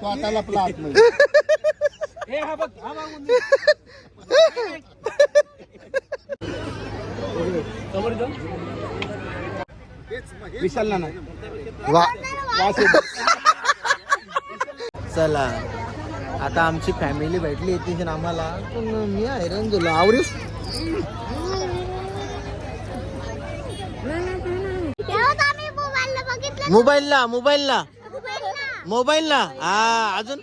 तो आता लपला आतमध्ये हा बघ हा नाही येतो. चला. आता आमची फॅमिली भेटली तिथे आम्हाला. पण मी हैराण झालो. आम्ही मोबाईलला बघितलं मोबाईलला. मोबाईलला मोबाईलला मोबाईलला हा अजून.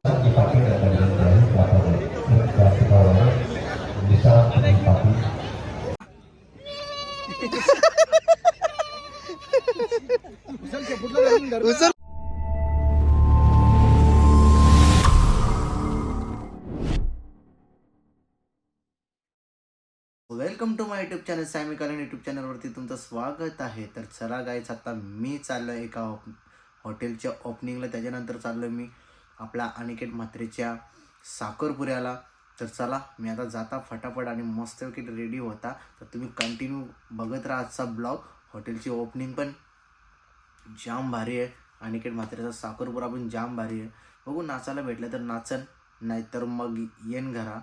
उचल. Welcome to my YouTube channel Sammy kiln YouTube चॅनलवरती तुमचं स्वागत आहे. तर चला गायच आता मी चाललो एका हॉटेलच्या ओपनिंगला त्याच्यानंतर चाललो मी आपल्या अनिकेत म्हात्रेच्या साखरपुऱ्याला. तर चला मी आता जाता फटाफट आणि मस्त विकेट रेडी होता. तर तुम्ही कंटिन्यू बघत राहा आजचा ब्लॉग हॉटेलची ओपनिंग पण जाम भारी आहे. अनिकेत म्हात्रेचा साखरपुरा पण जाम भारी आहे. बघू नाचायला भेटलं तर नाचन नाहीतर मग येन घरा.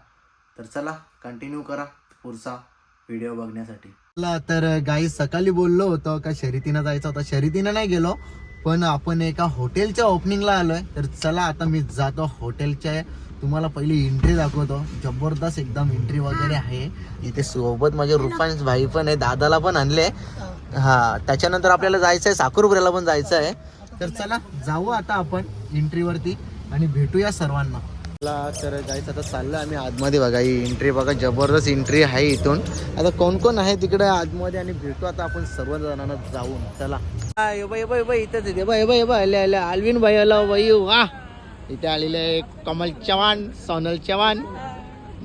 तर चला कंटिन्यू करा पुढचा व्हिडिओ बघण्यासाठी. तर गाई सकाळी बोललो होतो का शर्यतीनं जायचं होतं. शर्यतीनं नाही गेलो. पण आपण एका हॉटेलच्या ओपनिंगला आलोय. तर चला आता मी जातो हॉटेलच्या तुम्हाला पहिली एंट्री दाखवतो. जबरदस्त एकदम एंट्री वगैरे आहे. इथे सोबत माझे रुपांश भाई पण आहे. दादाला पण आणले. हा त्याच्यानंतर आपल्याला जायचं आहे साखरपुऱ्याला पण जायचं आहे तर चला जाऊ आता आपण एंट्रीवरती आणि भेटूया सर्वांना. तर जायचं आता चाललं आम्ही आतमध्ये बघा ही एंट्री बघा जबरदस्त एंट्री आहे इथून. आता कोण कोण आहे तिकडे आतमध्ये आणि भेटू आता आपण सर्व जणांना जाऊन. चला. हा, इथंच. अल्विन भाई आला भाई वा इथे आलेले Kamal Chavan Sonal Chavan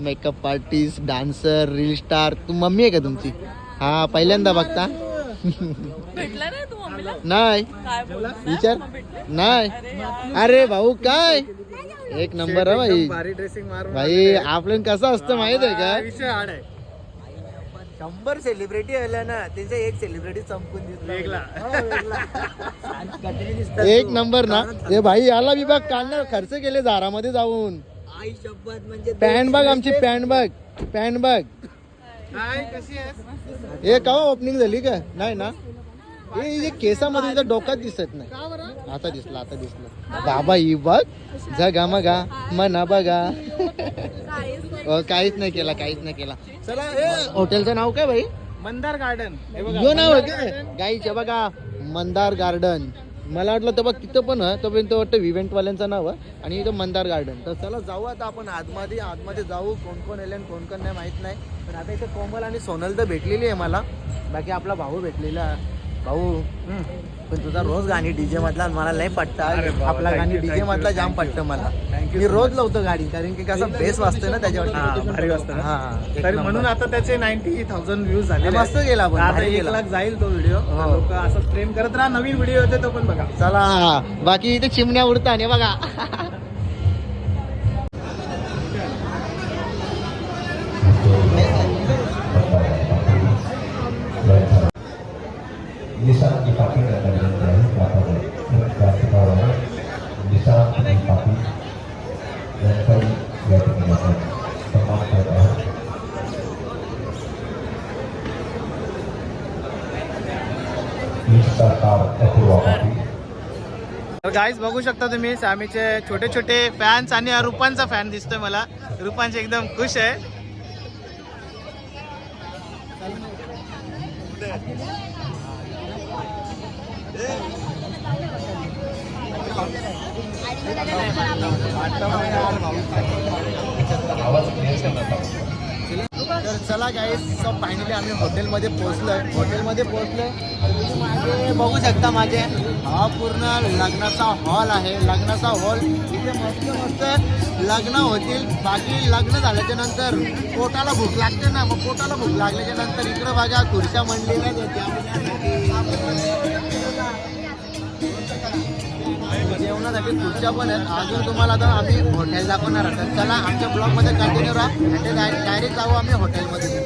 makeup artist dancer reel star तू मम्मी आहे का तुमची? हा पहिल्यांदा बघता. नाही. विचार. नाही. अरे भाऊ काय? एक नंबर आहे भाई. भारी ड्रेसिंग मारून भाई आपलं कसं असतं माहीत आहे का? विषय आहे. शंभर सेलिब्रिटी आल्या ना त्यांचा एक सेलिब्रिटी चमकून. दिसला. एक नंबर ना. हे भाई आला विभाग काढणार खर्च केले झारामध्ये जाऊन. पॅन्ट बघ आमची पॅन्ट बघ पॅन्ट बघ. हे का ओपनिंग झाली का? नाही ना? हे हे केसामध्ये इथं डोक्यात दिसत नाही. आता दिसला आता दिसला. बाबा ही बघ. जगा मगा मना बघा अ, काहीच नाही केला काहीच नाही केला. चला हॉटेलचं नाव काय भाई? मंदार गार्डन. हे बघा यो नाव आहे काय. गाईच्या बघा मंदार गार्डन. मला वाटलं तर बघ तिथं पण तोपर्यंत वाटतं इव्हेंट वाल्यांचं नाव आहे. आणि इथं मंदार गार्डन. तर चला जाऊ आता आपण आतमध्ये. आतमध्ये जाऊ कोण कोण येले आणि कोण कोण नाही माहीत नाही. पण आता इथं कोमल आणि सोनल तर भेटलेली आहे मला. बाकी आपला भाऊ भेटलेला आहे. भाऊ पण तुझा रोज गाणी डीजे मधला मला लय पटतं अरे बाबा, आपला गाणी डीजे मधला जाम. पटतं मला. मी रोज लावतो गाडी कारण की कसं बेस वाजतं ना त्याच्यावर. म्हणून आता त्याचे नाईन्टी थाउजंड व्ह्यूज झाले मस्त गेला भारी एक. लाख जाईल तो व्हिडिओ हो. लोक असं प्रेम करत राहा नवीन व्हिडिओ येते तो पण बघा. चला. बाकी इथे चिमण्या उडतात हे बघा. गाईज बघू शकता तुम्ही सामीचे छोटे छोटे फॅन्स आणि रुपांचा फॅन दिसतोय मला. रुपांचे एकदम खुश आहे. तर चला गाईज सब फायनली आम्ही हॉटेलमध्ये पोहोचलोय. हॉटेलमध्ये पोहोचलोय. मागे बघू शकता माझे. हा पूर्ण लग्नाचा हॉल आहे. लग्नाचा हॉल इथे मस्त मस्त लग्न होतील. बाकी लग्न झाल्याच्यानंतर पोटाला भूक लागते ना मग पोटाला भूक लागल्याच्या नंतर इकडं बघा खुर्च्या मंडलेल्या जेवणासाठी खुर्च्या पण आहेत. अजून तुम्हाला आता आम्ही हॉटेल दाखवणार आहोत. चला आमच्या ब्लॉगमध्ये कंटिन्यू राहा. आणि डायरेक्ट जाऊ आम्ही हॉटेलमध्ये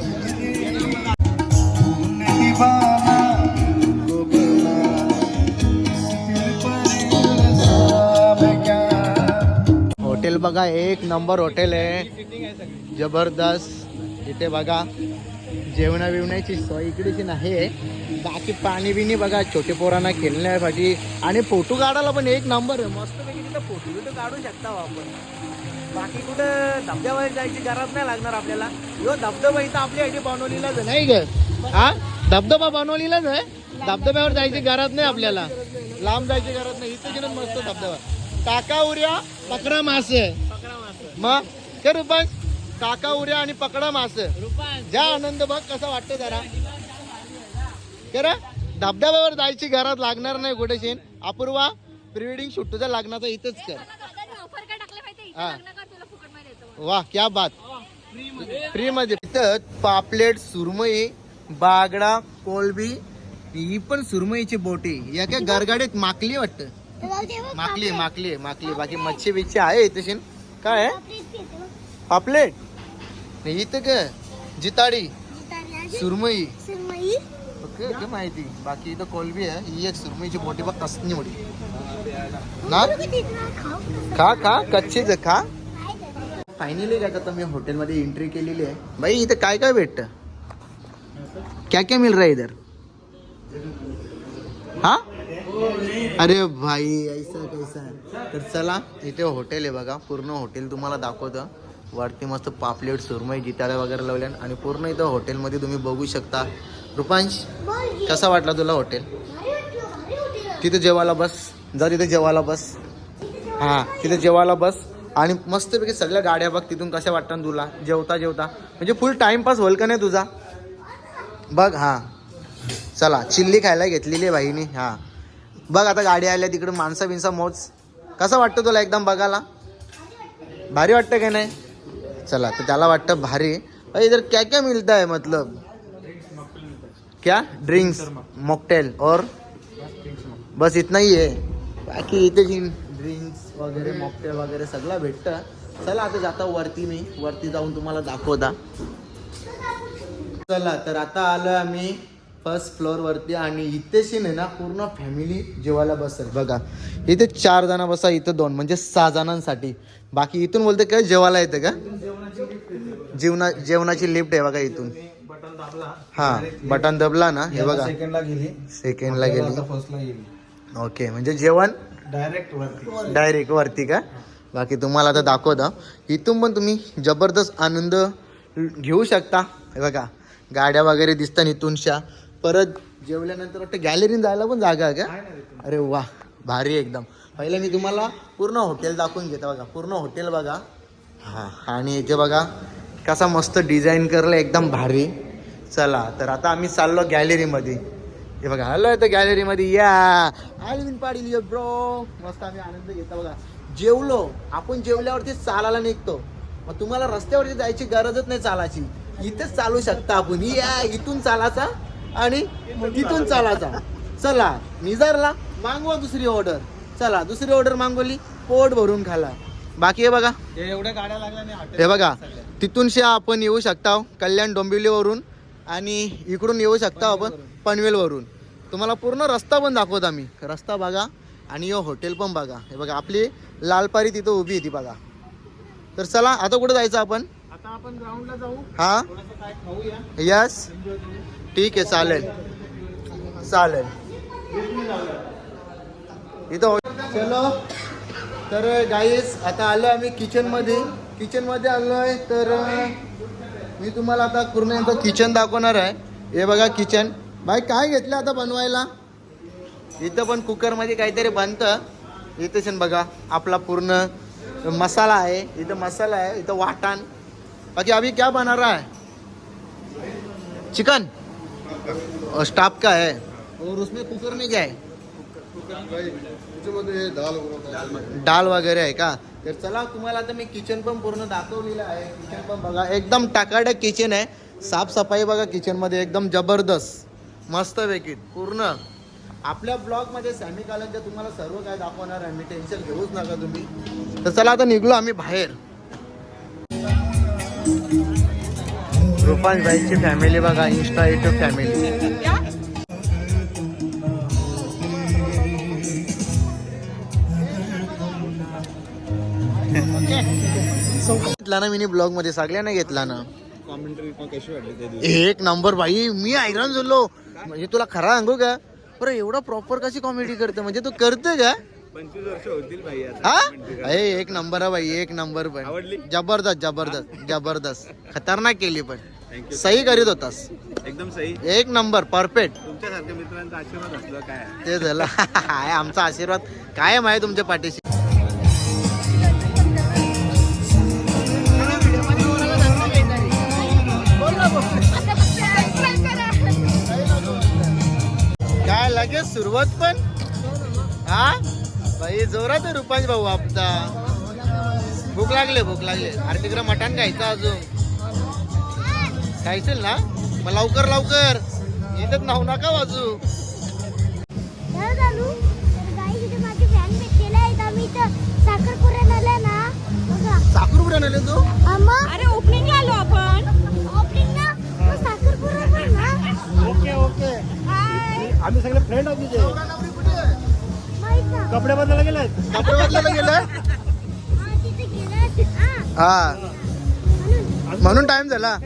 बघा एक नंबर हॉटेल आहे. जबरदस्त. इथे बघा जेवणा बिवण्याची सोय इकडेची नाही बाकी पाणी बिणी बघा छोटे पोरांना खेळण्यासाठी. आणि फोटो काढायला पण एक नंबर आहे. मस्त पैकी तिथं फोटो बिटो काढू शकता हो आपण. बाकी कुठं धबधब्यावर जायची गरज नाही लागणार आपल्याला. यो धबधबा इथं आपल्यासाठी बनवलेलाच आहे, नाही ग. हा? धबधबा बनवलेलाच आहे? धबधब्यावर जायची गरज नाही आपल्याला. लांब जायची गरज नाही. इथं गेलं मस्त धबधबा. काका उर्या पकडा मासे. मग? कर रुपांश काका उऱ्या आणि पकडा मासे. ज्या आनंद बघ कसा वाटतं जरा. करा धबधब्यावर जायची गरज लागणार नाही कुठे शेन अपूर्वा प्री वेडिंग शूट तुझ्या लग्नाचा इथंच कर. ऑफर काय टाकले माहिती हा. वा क्या बात. फ्री मध्ये. इथं पापलेट सुरमई बागडा कोलबी ही पण सुरमईची बोटी. या काय गरगाडीत माकली वाटतं. माकली माकली माकली बाकी मच्छी बिच्छी आहे इथे काय आहे? पापलेट नाही इथं का जिताडी. सुरमई. सुरमई. ओके ओके माहिती. बाकी इथं कोलबी आहे. ही एक सुरमईची बोटी बघ कसली मोठी. ना? खा खा कच्चीच खा. फायनली काय आता मी हॉटेलमध्ये एंट्री केलेली आहे. भाई इथं काय काय भेटतं? क्या क्या मिल रहा है इधर? हा अरे भाई ऐसा कैसा तर चला इथे हॉटेल आहे बघा. पूर्ण हॉटेल तुम्हाला दाखवतं. वरती मस्त पापलेट सुरमई जिताळे वगैरे लावल्या आणि पूर्ण इथं हॉटेलमध्ये तुम्ही बघू शकता. रुपांश कसा वाटला तुला हॉटेल तिथे जेवायला बस. जा तिथे जेवायला बस. हां तिथे जेवायला बस. आणि मस्तपैकी सगळ्या गाड्या बघ तिथून कशा वाटतात तुला. जेवता जेवता. म्हणजे फुल टाइमपास होईल का नाही तुझा? बघ हां. चला चिल्ली खायला घेतलेली आहे भाईनी हां. बघ आता गाडी आल्या तिकडे माणसं बिनसा मोज. कसं वाटतं तुला एकदम बघायला? भारी वाटतं का नाही? चला तर त्याला वाटतं भारी. अरे इधर क्या क्या मिलता है मतलब? क्या? ड्रिंक्स मॉकटेल और? बस इतना ही आहे बाकी इथे जी ड्रिंक्स वगैरे मॉकटेल वगैरे सगळं भेटतं. चला आता जाता वरती मी. वरती जाऊन तुम्हाला दाखवता. चला तर आता आलो आम्ही. फर्स्ट फ्लोअर वरती आणि इथेशी आहे ना पूर्ण फॅमिली जेवायला बसेल. बघा इथे चार जण बसा इथं दोन म्हणजे सहा जणांसाठी. बाकी इथून बोलते काय जेवायला येतं का? जेवणा जेवणाची लिफ्ट आहे बघा इथून. हा बटन दबला ना हे बघा. सेकंडला गेली. सेकंडला गेली. ओके म्हणजे जेवण? डायरेक्ट वरती. डायरेक्ट वरती का? बाकी तुम्हाला आता दाखवता. इथून पण तुम्ही जबरदस्त आनंद घेऊ शकता. हे बघा गाड्या वगैरे दिसतात इथूनशा परत जेवल्यानंतर वाटतं गॅलरीन जायला पण जागा आहे का? अरे वा भारी एकदम. पहिले मी तुम्हाला पूर्ण हॉटेल दाखवून घेतो बघा पूर्ण हॉटेल बघा. हां आणि इथे बघा कसा मस्त डिझाईन करलं एकदम भारी. चला तर आता आम्ही चाललो गॅलरीमध्ये हे बघा आलोय तर गॅलरीमध्ये या! आलविन पाडील ब्रो मस्त आम्ही आनंद घेतो बघा. जेवलो आपण जेवल्यावरती चालायला निघतो. मग तुम्हाला रस्त्यावरती जायची गरजच नाही चालायची. इथेच चालू शकता आपण. या इथून चालायचा. आणि तिथून चालायचा चला निजारला मागवा दुसरी ऑर्डर चला दुसरी ऑर्डर मागवली पोट भरून खाला. बाकी हे बघा. हे एवढ्या गाड्या लागल्या हे बघा तिथूनशा आपण येऊ शकता कल्याण डोंबिवलीवरून आणि इकडून येऊ शकता आपण पनवेलवरून. तुम्हाला पूर्ण रस्ता पण दाखवतो आम्ही. रस्ता बघा आणि हे हॉटेल पण बघा. हे बघा आपली लालपारी तिथं उभी आहे ती बघा. तर चला आता कुठं जायचं आपण? आता आपण ग्राउंडला जाऊ. हा? यस ठीक आहे चालेल. चालेल. इथं हो- चलो. तर गाईस आता आलो आम्ही किचनमध्ये किचनमध्ये आलो आहे तर मी तुम्हाला आता पूर्ण यांचं किचन दाखवणार आहे. हे बघा किचन भाई काय घेतलं आता बनवायला? इथं पण कुकरमध्ये काहीतरी बनतं. इथं छान बघा आपला पूर्ण मसाला आहे. इथं मसाला आहे इथं वाटण. बाकी अभी क्या बनार आहे? चिकन. और स्टाफ का है। और उसमें कुकर में क्या है? डाल वगैरे आहे का? तर चला तुम्हाला आता मी किचन पण पूर्ण दाखवलेलं आहे. किचन पण बघा एकदम टाकाडक किचन आहे. साफसफाई बघा किचनमध्ये एकदम जबरदस्त. मस्त पैकी पूर्ण. आपल्या ब्लॉगमध्ये सॅमी कालनच्या तुम्हाला सर्व काय दाखवणार आहे मी टेन्शन घेऊच नका तुम्ही. तर चला आता निघलो आम्ही बाहेर. रुपांश भाईची फॅमिली बघा इंस्टा युट्यूब फॅमिली घेतला ना मिनी ब्लॉगमध्ये सगळ्यांना घेतला ना. त्या दिवशी एक नंबर भाई मी हैराण झालो. म्हणजे तुला खरा सांगू का? बरं एवढा प्रॉपर कशी कॉमेडी करते? म्हणजे तू करते का? पंचवीस वर्ष होतील भाई आता हा? commentary करायला. अरे एक नंबर आहे भाई एक नंबर पण? जबरदस्त जबरदस्त जबरदस्त. खतरनाक केली पण. सही करीत होतास. एकदम सही. एक नंबर परफेक्ट. तुमच्यासारख्या मित्रांचा आशीर्वाद असलं काय? ते झालं. आहे आमचा आशीर्वाद कायम आहे तुमच्या पाठीशी. काय लगेच सुरुवात पण? हा? भाई जोरात आहे रुपांश भाऊ आपता भूक लागले भूक लागले. तिकडे मटण खायचं अजून. खायचं ना? मग लवकर लवकर. इथं नाव नका वाजू काय झालं तर गाई इथे माझी फॅन भेटलेला आहे आम्ही इथं साखरपुऱ्यात आल्या ना. बघा. साखर आले तू? अरे ओपनिंग आलो आपण. ओपनिंग ना? Sakharpura okay okay. आम्ही सगळे फ्रेंड आहोत ना कपडे बदलायला गेलाय कपडे बदलायला गेलं? हा. हा हा. म्हणून टाइम झाला.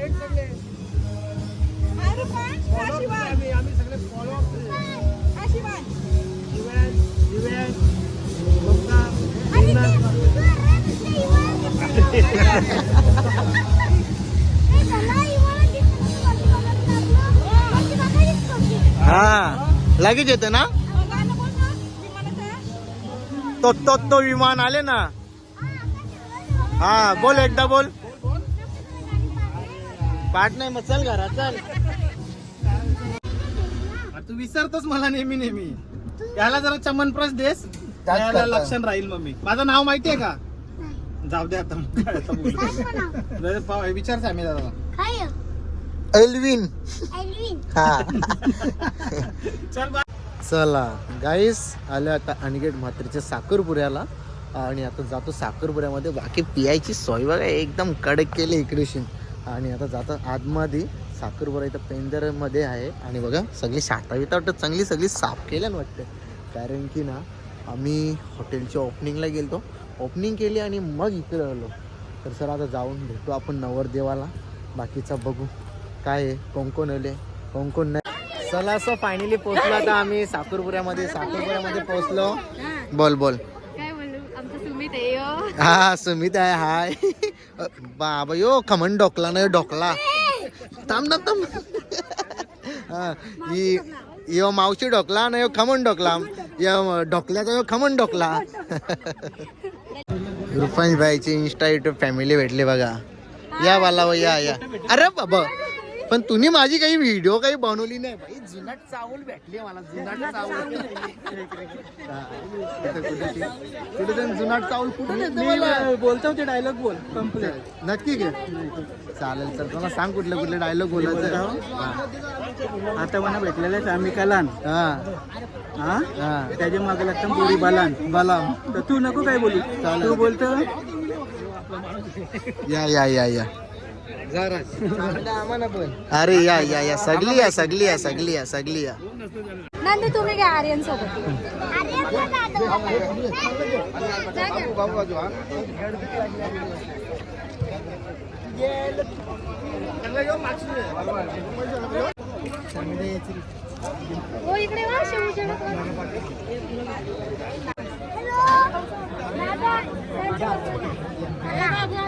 हा लगेच येतं ना? तो तो तो विमान आले ना? हा बोल एकदा बोल. पाठ नाही मग चल घरात चल. तू विसरतोस मला नेहमी नेहमी. याला जरा चमनप्रस देस. याला करता. लक्षण राहील मम्मी. माझं नाव माहितीये का? जाऊ दे आता मग काय आता बोलू. सांग म्हणा. जरा पा- विचार सामी दादा काय? एल्विन. एल्विन. हा. चल बा. चला. गाईस आलं आता अनगेट म्हात्रेच्या साखरपुऱ्याला. आणि आता जातो साखरपुऱ्यामध्ये. बाकी पियायची सोय बघा एकदम कडक केली इकडे शिन आणि आता जातो आतमध्ये. साखरपुरा इथं पेंदरमध्ये आहे. आणि बघा सगळी शाटा बिटा वाटतं चांगली सगळी साफ केल्या ना वाटतं. कारण की ना आम्ही हॉटेलच्या ओपनिंगला गेलतो. ओपनिंग केली आणि मग इकडे आलो. तर सर आता जाऊन भेटू आपण नवरदेवाला. बाकीचा बघू. काय आहे? कोण कोण आले? कोण कोण नाही? चला असं फायनली पोहोचलो आता आम्ही. साखरपुऱ्यामध्ये साखरपुऱ्यामध्ये पोहोचलो. बोल बोल. हा सुमित आहे हाय. बाबा यो खमन डोकला ना डोकला थांब थांब थांब. हा ही यो मावशी ढोकला ना यो खमण डोकला यो ढोकल्याचा यो खमण डोकला रुपांश भाईची इन्स्टा युट्यूब फॅमिली भेटली बघा. या बाला या या. अरे बाबा. पण तुम्ही माझी काही व्हिडिओ काही बनवली नाही भाई जुनाट चावल भेटली मला जुनाट चावल. कुठे जुनाट चावल कुठे मला? बोलतो ते डायलॉग बोल कंप्लीट नक्की घे. चालेल तर तुला सांग कुठले कुठले डायलॉग बोलायचं हा. आता मला भेटलेलं आहे आम्ही कलान. हा. हा? हा. त्याच्यामागे लागतं पुरी बालान. बलाम तर तू नको काय बोलू. तू बोलतो. या या या या. अरे या या या. सगळी या सगळी या सगळी या सगळी या. नंदी तुम्ही काय आर्यन सोबत हो इकडे वा शिवजण हॅलो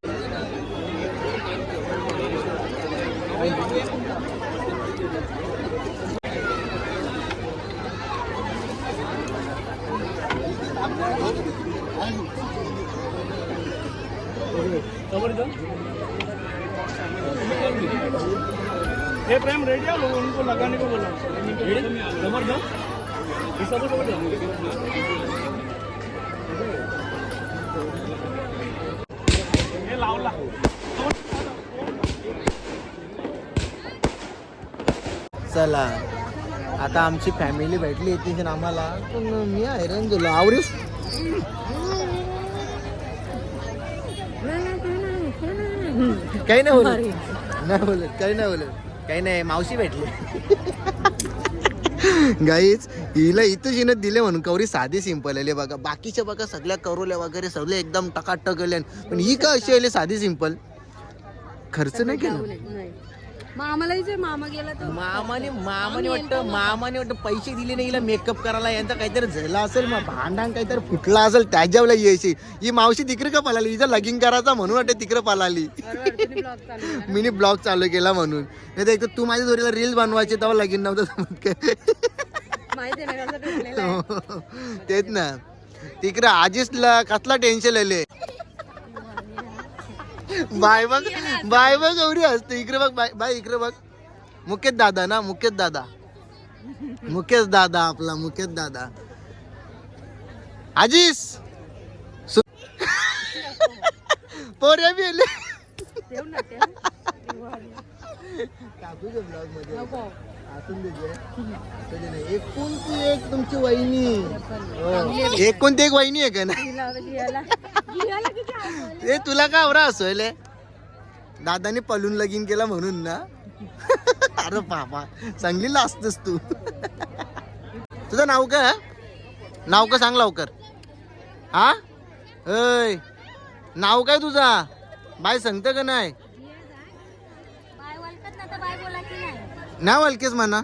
हे प्रेम रेडी आलो उनको लगाने को बोला. कमर दो सब सब हे लावला. चला. आता आमची फॅमिली भेटली तिथे आम्हाला. पण मी हैराण झालो आवरीस? काही नाही बोलत. नाही बोलत काही नाही बोलत. काही नाही मावशी भेटली. गाईच हिला इथं जिनं दिले म्हणून कवरी साधी सिंपल आली बघा बाकीच्या बघा सगळ्या करोल्या वगैरे सगळे एकदम टकाटक आले. पण ही का अशी आली साधी सिंपल खर्च नाही केला? मामाला विचार मामा गेला तर मामाने मामाने वाटतं मामाने वाटतं पैसे दिले नाही हिला मेकअप करायला यांचा काहीतरी झाला असेल मग भांडण काहीतरी फुटला असेल त्याच्यावला यायची. ही मावशी तिकडे का पळाली? हिचा लगीन करायचा म्हणून वाटतं तिकडे पळाली. मिनी ब्लॉग चालू केला म्हणून. नाही तर तू माझ्या जोडीला रील बनवायची तेव्हा लगीन नव्हतं काय आहे. तेच ना. तिकडे आजीसला कसला टेन्शन आले बाय बघ बाय बघ गौरी असते इकडे बघ बाय बाय इकडे बघ. मुकेश दादा ना मुकेश दादा. मुकेश दादा आपला मुकेश दादा. आजीस. पोऱ्या बी आले. एकोणती एक तुमची वहिनी एकोणती एक वहिनी आहे का ना ए तुला का आवरा असोयले दादाने पलून लगीन केला म्हणून ना? अरे बाबा चांगली असतस तू. तुझं नाव का नाव का सांग लवकर. हा? होय नाव काय तुझा? बाय सांगतं का नाही बाय वळखत ना तर बाय बोला की नाही नाव अलकेच म्हणा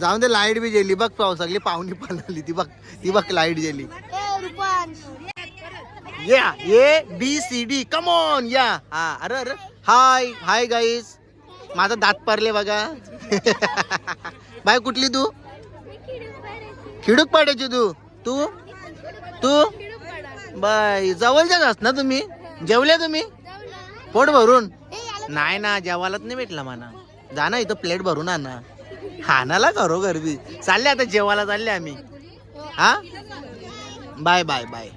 जाऊन दे लाइट बी गेली. बघ पाव सगळी पाहुणी पालाली ती बघ. ती बघ लाइट रुपांश या A B C D. Come on या. हा अरे अरे. हाय हाय गाईस माझा दात पारले बघा. बाय कुठली तू? खिडूक पाडायची तू. तू? तू? बाय जवळच्याच अस ना तुम्ही? जेवल्या तुम्ही? पोट भरून? नाही ना जेवायलाच नाही भेटला म्हणा. जा ना इथं प्लेट भरून आणा हानाला करो गर्दी. चालले आता जेवायला चालले आम्ही. हा? बाय बाय बाय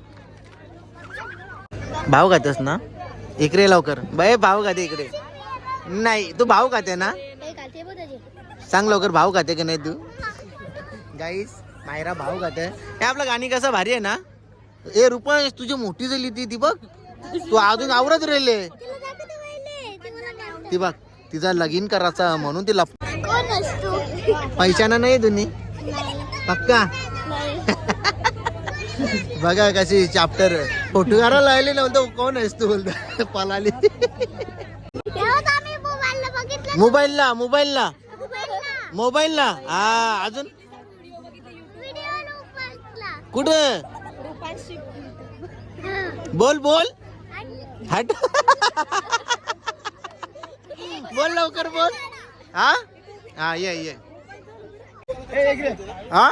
भाव खातेस ना? इकडे लवकर. बाय भाव खाते इकडे. नाही तू भाव खाते ना? सांग लवकर भाव खाते की नाही तू? गाईस मायरा भाव खाते. हे आपलं गाणी कसं भारी आहे ना? ए रुपा तुझी मोठी झाली ती ती बघ. तू अजून आवरत राहिले. ती बघ. तिचा लगीन करायचा म्हणून तिला पैशाना नाही तुम्ही? पक्का? बघा कशी चॅप्टर फोटो काढायला लागले ना बोलतो कोण आहेस तू बोलतो. पलाली. मोबाईलला बघितलं. मोबाईलला मोबाईलला. मोबाईलला. मोबाईलला? हा अजून? कुठं. बोल बोल. हट. बोल लवकर बोल. हा? हा ये ये. हा?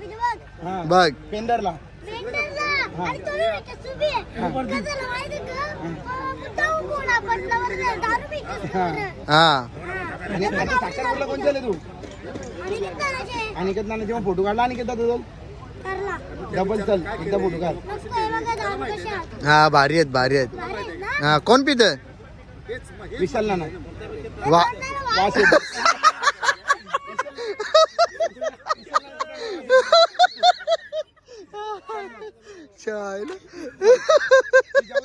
पिले बघ. पेंडरला आणि हा. आता साखरपुडला कोण झाले तू? आणि किती आणि नाना जेव्हा फोटो काढला आणि किती तुझं? करला. डबल चल. एकदा फोटो काढ. हा भारी आहेत. भारी आहेत. हा कोण पित? विशाल वा.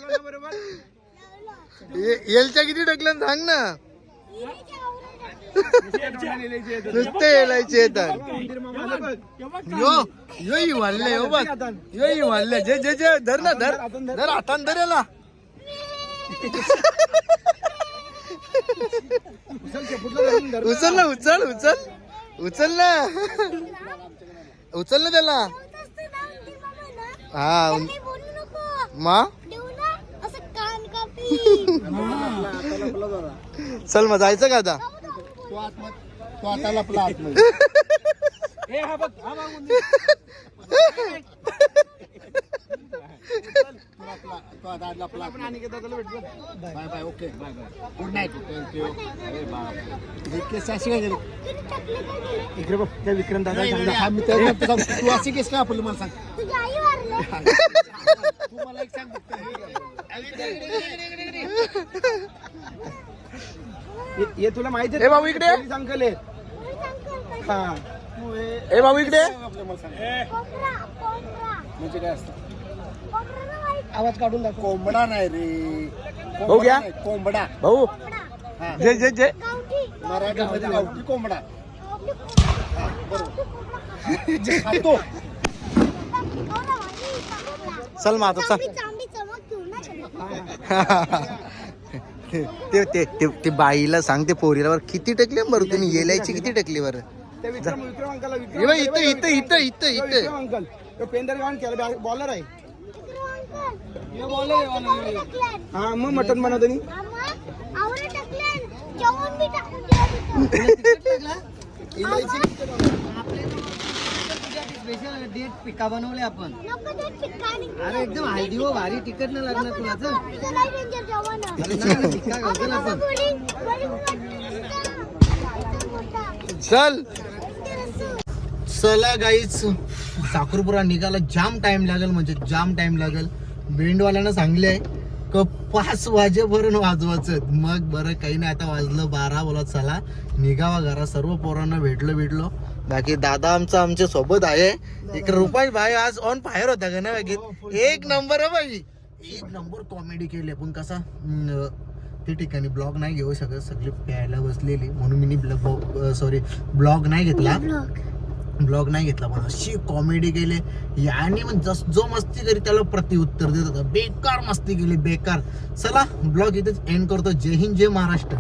ना बरोबर? ये- येलच्या किती टाकलं सांग ना. नुसते येलायचे येतात. यो यो ही वाढले हो बघ. यो ही वाढले. जे जे जे धर ना धर. धर हातान धर याला. उचल ना उचल उचल. उचल ना. उचल ना त्याला. हा मा? चल मग जायचं का आता? आपला- bye bye okay bye bye good night thank you अरे बाप हे केस अशी काय गेली इकडे बघ त्या विक्रम दादा हा मी तू अशी केस का आपली मला सांग तू मला एक. हे- हे तुला माहिती ए, भाऊ, इकडे. अंकल आहे हा ए भाऊ इकडे म्हणजे काय असतं आवाज काढून दाखव. कोंबडा नाही रे. भाऊ घ्या. नाही, कोंबडा. भाऊ. हा. जे जे जे. गावठी. मराठीमध्ये गावठी कोंबडा. जे खातो. चल मग आता चल ते ते ते ते बाईला सांग ते पोरीला किती टकले बरं तुम्ही? येलायची किती टकली बरं? ते विक्रम विक्रम अंकल हे बघ, इथं इथं इथं इथं इथं. विक्रम अंकल. तो पेंदर गावन केला बॉलर आहे. हा मग मटन बनवतो नी डेट पिका बनवले आपण. अरे एकदम हल्दी हो भारी तिकट नाही लागणार तुला चल. नाही नाही, घालतो ना आपण. चल. चला गाईच साखरपुरा निघाला. जाम टाइम लागेल म्हणजे जाम टाइम लागेल. बेंडवाल्यानं सांगले क पाच वाजेपर्यंत वाजवायचं. मग बरं काही नाही आता वाजलं बारा बोला चला. निघावा घरा सर्व पोरांना भेटलो भेटलो. बाकी दादा आमचा आमच्यासोबत आहे. इकडे रुपाई भाई आज ऑन फायर होता का ना बाकी एक नंबर आहे बाई एक नंबर कॉमेडी केली पण कसा? ते ठिकाणी ब्लॉग नाही घेऊ शकत. सगळे प्यायला बसलेली. म्हणून मी सॉरी ब्लॉग नाही घेतला. ब्लॉग नाही घेतला पण अशी कॉमेडी केली. याने मग जस जो मस्ती करी त्याला प्रतिउत्तर देत होता. बेकार मस्ती केली बेकार. चला ब्लॉग इथेच एंड करतो. जय हिंद जय महाराष्ट्र.